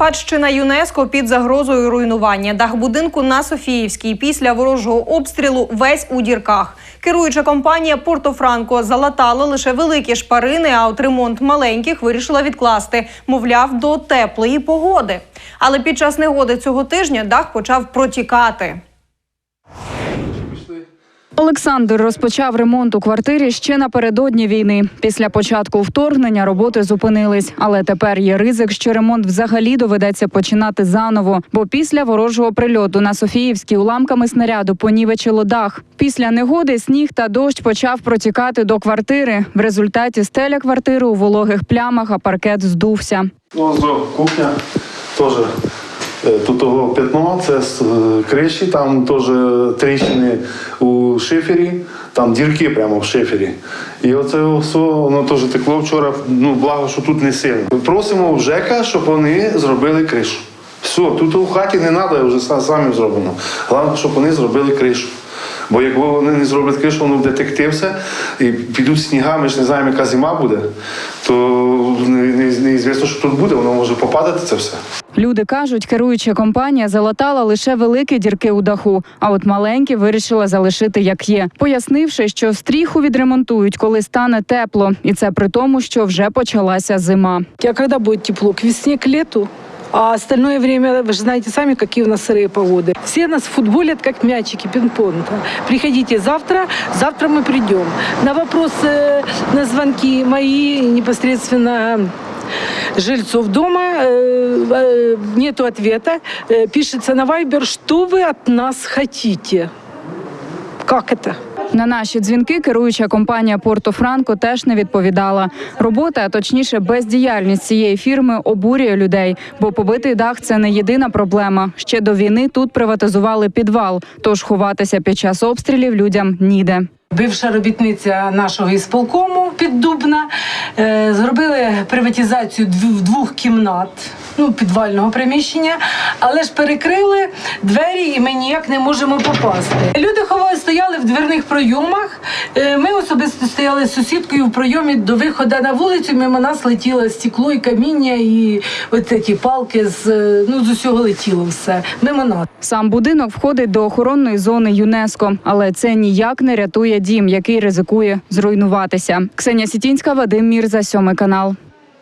Спадщина ЮНЕСКО під загрозою руйнування. Дах будинку на Софіївській після ворожого обстрілу весь у дірках. Керуюча компанія Порто-Франко залатала лише великі шпарини, а от ремонт маленьких вирішила відкласти, мовляв, до теплої погоди. Але під час негоди цього тижня дах почав протікати. Олександр розпочав ремонт у квартирі ще напередодні війни. Після початку вторгнення роботи зупинились, але тепер є ризик, що ремонт взагалі доведеться починати заново. Бо після ворожого прильоту на Софіївській уламками снаряду понівечило дах. Після негоди сніг та дощ почав протікати до квартири. В результаті стеля квартири у вологих плямах, а паркет здувся. Ну, кухня теж. Е, Тут того пятно, це з е, криші, там теж тріщини у шифері, там дірки прямо в шифері. І оце все, воно теж текло вчора, ну благо, що тут не сильно. Просимо в ЖЕКа, щоб вони зробили кришу. Все, тут у хаті не треба, вже са- самі зроблено. Головне, щоб вони зробили кришу. Бо якби вони не зроблять кришу, воно буде текти все, і підуть сніга, ми ж не знаємо, яка зима буде, то не, не, неізвісно, що тут буде, воно може попадати це все. Люди кажуть, керуюча компанія залатала лише великі дірки у даху, а от маленькі вирішила залишити як є, пояснивши, що стріху відремонтують, коли стане тепло, і це при тому, що вже почалася зима. А когда будет тепло? К весне, к лету? А остальное время, вы же знаете сами, какие у нас сырые погоды. Все нас футболят, как мячики пинг-понга. Приходите завтра, завтра мы придем. На вопросы, на звонки мои непосредственно жильцов дома э, э, нету ответа. Э, Пишется на Вайбер, что вы от нас хотите. Как это? На наші дзвінки керуюча компанія Порто Франко теж не відповідала. Робота, а точніше, бездіяльність цієї фірми обурює людей, бо побитий дах це не єдина проблема. Ще до війни тут приватизували підвал, тож ховатися під час обстрілів людям ніде. Бивша робітниця нашого ісполкому Піддубна е, зробили приватизацію двох кімнат, ну підвального приміщення, але ж перекрили двері, і ми ніяк не можемо попасти. Люди ховали, стояли в дверних пройомах. Е, Ми особисто стояли з сусідкою в пройомі до виходу на вулицю. Мимо нас летіло стекло і каміння, і от палки з е, ну з усього летіло все. Мимо нас. Сам будинок входить до охоронної зони ЮНЕСКО, але це ніяк не рятує дім, який ризикує зруйнуватися. Ксенія Сітінська, Вадим Мірза, сьомий канал.